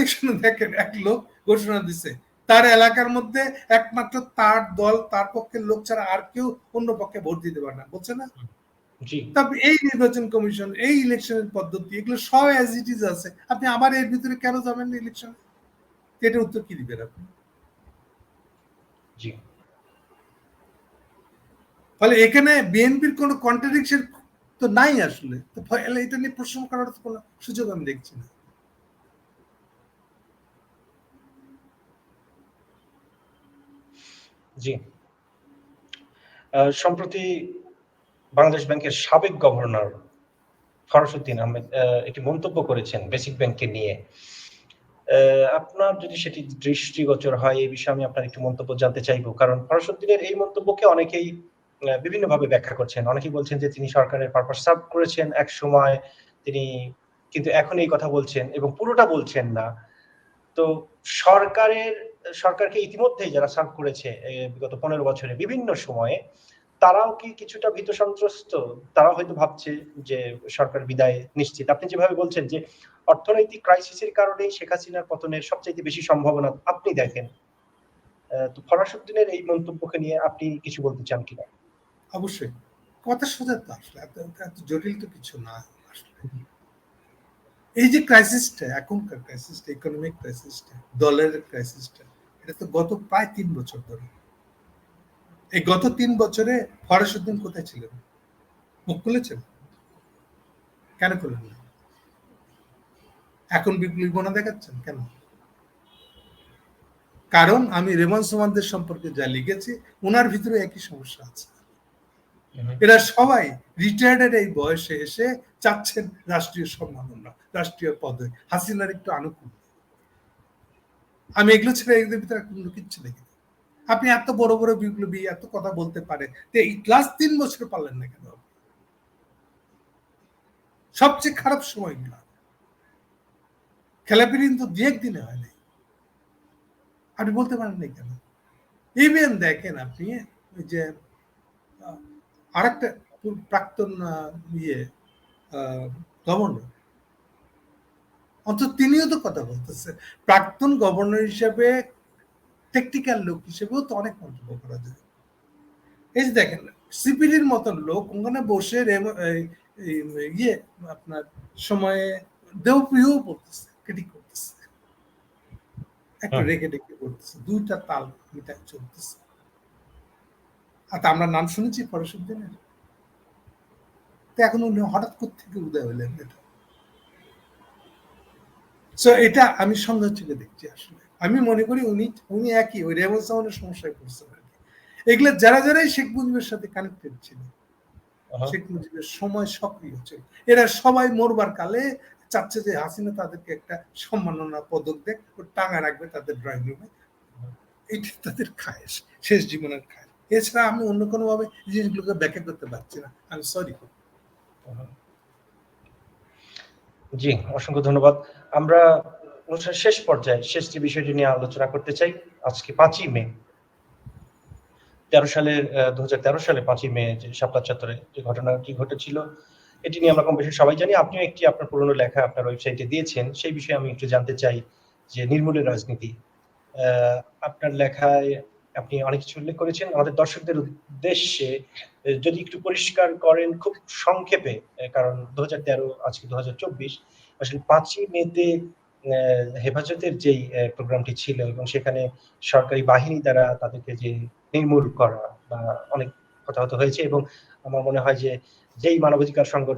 ইলেকশনে দেখেন এক লোক ঘোষণা দিছে। তার এলাকার মধ্যে একমাত্র তার দল তার পক্ষের লোক ছাড়া আর কেউ অন্য পক্ষে ভোট দিতে পারে না বলছে না? তবে এই নির্বাচন কমিশন এই ইলেকশনের পদ্ধতি এগুলো সব অ্যাজ ইট ইজ আছে। আপনি আবার এর ভিতরে কেন যাবেন না ইলেকশন? এটা উত্তর কি দিবেন আপনি? জি। ফলে এখানে বিএনপির কোনো কন্ট্রাডিকশন তো নাই আসলে। তো এটা নিয়ে প্রশ্ন করার কোনো সুযোগ আমি দেখছি না। জি। সম্প্রতি বাংলাদেশ ব্যাংকের সাবেক গভর্নর ফরসুদ্দিন আহমেদ একটি মন্তব্য করেছেন বেসিক ব্যাংককে নিয়ে। আপনার যদি সেটি দৃষ্টিগোচর হয়, এই বিষয়ে আমি আপনার একটু মন্তব্য জানতে চাইব। কারণ ফরসুদ্দিনের এই মন্তব্যকে অনেকেই বিভিন্নভাবে ব্যাখ্যা করছেন। অনেকেই বলছেন যে তিনি সরকারের পারপাস সার্ভ করেছেন এক সময়, তিনি কিন্তু এখন এই কথা বলছেন এবং পুরোটা বলছেন না। তো সরকারের সরকারকে ইতিমধ্যেই যারা সার্ভ করেছে বিগত পনেরো বছরে বিভিন্ন সময়ে, তারাও কি কিছুটা ভীত সন্ত্রস্ত? তারাও হয়তো ভাবছে যে সরকার বিদায় নিশ্চিত। আপনি যেভাবে বলছেন যে অর্থনৈতিক ক্রাইসিসের কারণেই শেখ হাসিনার পতনের সবচাইতে বেশি সম্ভাবনা, আপনি দেখেন। তো ফরাসুদ্দিনের এই মন্তব্যকে নিয়ে আপনি কিছু বলতে চান কিনা? অবশ্যই। কথা সোজা তো আসলে, এত জটিল তো কিছু না আসলে। এই যে ক্রাইসিসটা এখনকার ক্রাইসিসটা ইকোনমিক ক্রাইসিসটা দলের ক্রাইসিসটা তো গত প্রায় তিন বছর ধরে। এই গত তিন বছরে ফরাসুদ্দিন কোথায় ছিলেন? মুখ খুলেছেন? কেন খুলেন না? এখন বিপ্লবী মনে দেখাচ্ছেন? কেন? কারণ আমি রেমন সোমানদের সম্পর্কে যা লিখেছি ওনার ভিতরে একই সমস্যা আছে। এরা সবাই রিটায়ার্ডের এই বয়সে এসে চাচ্ছেন রাষ্ট্রীয় সম্মাননা রাষ্ট্রীয় পদে। হাসিনার একটু আনুকূল্য। আমি এগুলো ছেড়ে এদের ভিতরে কোনো কিচ্ছু দেখি আপনি এত বড় বড় বিপ্লবী, এত কথা বলতে পারে এই ক্লাস তিন বছর পারলেন না কেন? সবচেয়ে খারাপ সময়গুলো খেলাপিরিন তো দু একদিনে হয় নাই। আপনি বলতে পারেন না কেন? ইভেন দেখেন আপনি যে আরেকটা প্রাক্তন ইয়ে গভর্নর অন্তত তিনিও তো কথা বলতেছে। প্রাক্তন গভর্নর হিসেবে টেকনিক্যাল লোক হিসেবেও তো অনেক মন্তব্য করা যায়। এই যে দেখেন সিপিডির মতন লোক ওখানে বসে ইয়ে আপনার সময়ে দেবপ্রিয় বলতেছে ক্রিটিক করতেছে। একটু হুম। রেখে রেখে করতেছে দুইটা তাল মিটা চলতেছে। আর আমরা নাম শুনেছি পরশুদ্দিনের তো এখন উনি হঠাৎ থেকে উদয় হলেন এটা? সো এটা আমি সন্দেহ থেকে দেখছি আসলে। আমি মনে করি উনি উনি একই ওই রেমন সাউনের সমস্যায় কি। এগুলো যারা যারাই শেখ মুজিবের সাথে কানেক্টেড ছিল শেখ মুজিবের সময় সক্রিয় ছিল। এরা সবাই মরবার কালে চাচ্ছে যে হাসিনা তাদেরকে একটা সম্মাননা পদক দেখ ও টাঙা রাখবে তাদের ড্রয়িং রুমে এটা তাদের খায়েশ শেষ জীবনের খায় এছাড়া আমি অন্য কোনো ভাবে এই জিনিসগুলোকে ব্যাখ্যা করতে পারছি না। আমি সরি। জি, অসংখ্য ধন্যবাদ। আমরা অনুষ্ঠানের শেষ পর্যায়ে শেষ যে বিষয়টি নিয়ে আলোচনা করতে চাই, আজকে পাঁচই মে। তেরো সালের দু হাজার তেরো সালে পাঁচই মে যে শাপলা চত্বরে যে ঘটনাটি ঘটেছিল, এটি নিয়ে আমরা কম বেশি সবাই জানি। আপনিও একটি আপনার পুরনো লেখা আপনার ওয়েবসাইটে দিয়েছেন। সেই বিষয়ে আমি একটু জানতে চাই যে নির্মূলের রাজনীতি আপনার লেখায় আপনি অনেক কিছু উল্লেখ করেছেন। আমাদের দর্শকদের উদ্দেশ্যে যদি একটু পরিষ্কার করেন খুব সংক্ষেপে কারণ দু হাজার তেরো, আজকে দু হাজার চব্বিশ, আসলে পাঁচই মেতে হেফাজতের যেই প্রোগ্রামটি ছিল এবং সেখানে সরকারি বাহিনী দ্বারা তাদেরকে যে নির্মূল করা বা অনেক কথা হয়েছে এবং আমার মনে হয় যে যেই মানবাধিকার সংগঠন